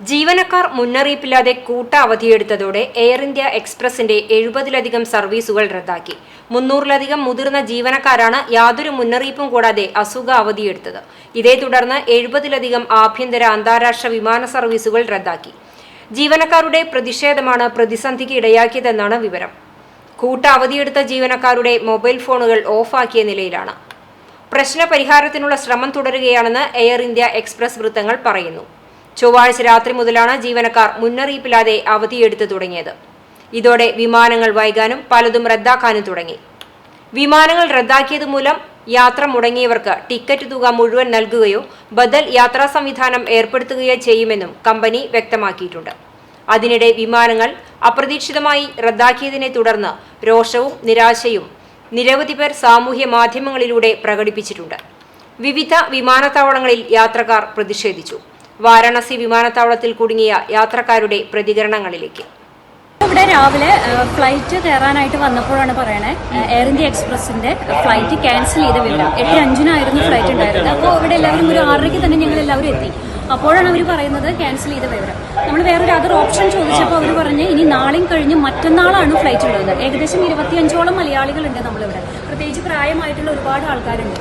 ജീവനക്കാർ മുന്നറിയിപ്പില്ലാതെ കൂട്ട അവധിയെടുത്തതോടെ air India എക്സ്പ്രസിന്റെ എഴുപതിലധികം സർവീസുകൾ റദ്ദാക്കി. മുന്നൂറിലധികം മുതിർന്ന ജീവനക്കാരാണ് യാതൊരു മുന്നറിയിപ്പും കൂടാതെ അസുഖ അവധിയെടുത്തത് ഇതേ തുടർന്ന് എഴുപതിലധികം ആഭ്യന്തര അന്താരാഷ്ട്ര വിമാന സർവീസുകൾ റദ്ദാക്കി. ജീവനക്കാരുടെ പ്രതിഷേധമാണ് പ്രതിസന്ധിക്ക് ഇടയാക്കിയതെന്നാണ് വിവരം. കൂട്ട അവധിയെടുത്ത ജീവനക്കാരുടെ മൊബൈൽ ഫോണുകൾ ഓഫാക്കിയ നിലയിലാണ്. പ്രശ്നപരിഹാരത്തിനുള്ള ശ്രമം തുടരുകയാണെന്ന് എയർ ഇന്ത്യ എക്സ്പ്രസ് വൃത്തങ്ങൾ പറയുന്നു. ചൊവ്വാഴ്ച രാത്രി മുതലാണ് ജീവനക്കാർ മുന്നറിയിപ്പില്ലാതെ അവധിയെടുത്തു തുടങ്ങിയത്. ഇതോടെ വിമാനങ്ങൾ വൈകാനും പലതും റദ്ദാക്കാനും തുടങ്ങി. വിമാനങ്ങൾ റദ്ദാക്കിയത് മൂലം യാത്ര മുടങ്ങിയവർക്ക് ടിക്കറ്റ് തുക മുഴുവൻ നൽകുകയോ ബദൽ യാത്രാ സംവിധാനം ഏർപ്പെടുത്തുകയോ ചെയ്യുമെന്നും കമ്പനി വ്യക്തമാക്കിയിട്ടുണ്ട്. അതിനിടെ വിമാനങ്ങൾ അപ്രതീക്ഷിതമായി റദ്ദാക്കിയതിനെ തുടർന്ന് രോഷവും നിരാശയും നിരവധി പേർ സാമൂഹ്യ മാധ്യമങ്ങളിലൂടെ പ്രകടിപ്പിച്ചിട്ടുണ്ട്. വിവിധ വിമാനത്താവളങ്ങളിൽ യാത്രക്കാർ പ്രതിഷേധിച്ചു. വാരാണസി വിമാനത്താവളത്തിൽ കുടുങ്ങിയ യാത്രക്കാരുടെ പ്രതികരണങ്ങളിലേക്ക്. ഇവിടെ രാവിലെ ഫ്ലൈറ്റ് കയറാനായിട്ട് വന്നപ്പോഴാണ് പറയണേ എയർ ഇന്ത്യ എക്സ്പ്രസിന്റെ ഫ്ലൈറ്റ് ക്യാൻസൽ ചെയ്ത വിവരം എട്ട് അഞ്ചിനായിരുന്നു ഫ്ലൈറ്റ് ഉണ്ടായിരുന്നത്. അപ്പോൾ ഇവിടെ എല്ലാവരും ഒരു ആറരയ്ക്ക് തന്നെ ഞങ്ങൾ എല്ലാവരും എത്തി. അപ്പോഴാണ് അവർ പറയുന്നത് ക്യാൻസൽ ചെയ്ത വിവരം. നമ്മൾ വേറൊരു അതർ ഓപ്ഷൻ ചോദിച്ചപ്പോൾ അവർ പറഞ്ഞ് ഇനി നാളെയും കഴിഞ്ഞ് മറ്റന്നാളാണ് ഫ്ലൈറ്റ് ഉള്ളത്. ഏകദേശം ഇരുപത്തിയഞ്ചോളം മലയാളികളുണ്ട് നമ്മളിവിടെ. പ്രത്യേകിച്ച് പ്രായമായിട്ടുള്ള ഒരുപാട് ആൾക്കാരുണ്ട്.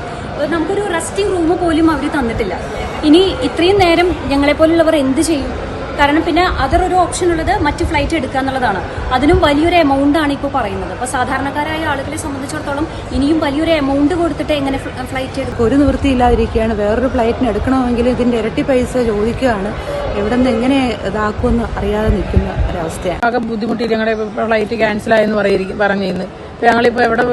നമുക്കൊരു റെസ്റ്റിംഗ് റൂം പോലും അവർ തന്നിട്ടില്ല. ഇനി ഇത്രയും നേരം ഞങ്ങളെപ്പോലുള്ളവർ എന്ത് ചെയ്യും? കാരണം പിന്നെ അതൊരു ഒരു ഓപ്ഷൻ ഉള്ളത് മറ്റ് ഫ്ലൈറ്റ് എടുക്കുക എന്നുള്ളതാണ്. അതിനും വലിയൊരു എമൗണ്ട് ആണ് ഇപ്പോൾ പറയുന്നത്. അപ്പോൾ സാധാരണക്കാരായ ആളുകളെ സംബന്ധിച്ചിടത്തോളം ഇനിയും വലിയൊരു എമൗണ്ട് കൊടുത്തിട്ട് എങ്ങനെ ഫ്ലൈറ്റ് എടുക്കും? ഒരു നിവൃത്തിയില്ലാതിരിക്കുകയാണ്. വേറൊരു ഫ്ലൈറ്റിന് എടുക്കണമെങ്കിൽ ഇതിന്റെ ഇരട്ടി പൈസ ചോദിക്കുകയാണ്. എവിടെ നിന്ന് എങ്ങനെ ഇതാക്കുമെന്ന് അറിയാതെ നിൽക്കുന്ന ഒരവസ്ഥയാണ്. ആകെ ബുദ്ധിമുട്ടി ഞങ്ങളുടെ ഫ്ലൈറ്റ് ക്യാൻസൽ ആയെന്ന് പറയിരിക്കും ഞങ്ങളിപ്പോ എവിടെ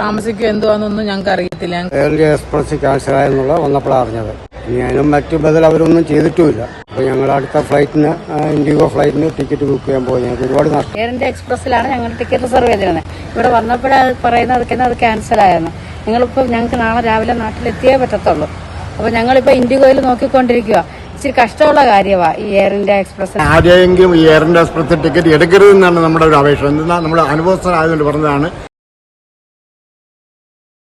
താമസിക്കുക എന്തുവാന്നൊന്നും ഞങ്ങൾക്ക് അറിയത്തില്ല. എയർ ഇന്ത്യ എക്സ്പ്രസ് ക്യാൻസൽ എന്നുള്ളത് വന്നപ്പോഴാണ് അറിഞ്ഞത്. ഇനി അതിനും മറ്റു ബദൽ അവരൊന്നും ചെയ്തിട്ടുമില്ല. അപ്പോൾ ഞങ്ങൾ അടുത്ത ഫ്ലൈറ്റിന് ഇൻഡിഗോ ഫ്ലൈറ്റിന് ടിക്കറ്റ് ബുക്ക് ചെയ്യാൻ പോയി. ഞങ്ങൾക്ക് ഒരുപാട് നഷ്ടം. എയർ ഇന്ത്യ എക്സ്പ്രസ്സിലാണ് ഞങ്ങൾ ടിക്കറ്റ് റിസർവ് ചെയ്തിരുന്നത് ഇവിടെ വന്നപ്പോഴാണ് പറയുന്നത് അത് ക്യാൻസൽ ആയിരുന്നു ഞങ്ങളിപ്പോൾ ഞങ്ങൾക്ക് നാളെ രാവിലെ നാട്ടിലെത്തിയേ പറ്റത്തുള്ളൂ. അപ്പോൾ ഞങ്ങളിപ്പോൾ ഇൻഡിഗോയിൽ നോക്കിക്കൊണ്ടിരിക്കുക ഇച്ചിരി കഷ്ടമുള്ള കാര്യമാണ് ഈ എയർ ഇന്ത്യ എക്സ്പ്രസ് ആരെയെങ്കിലും ഈ എയർ ഇന്ത്യ എക്സ്പ്രസ് ടിക്കറ്റ് എടുക്കരുതെന്നാണ് നമ്മുടെ ഒരു അപേക്ഷ എന്നാൽ നമ്മുടെ അനുഭവസ്ഥരായതുകൊണ്ട് പറഞ്ഞതാണ്.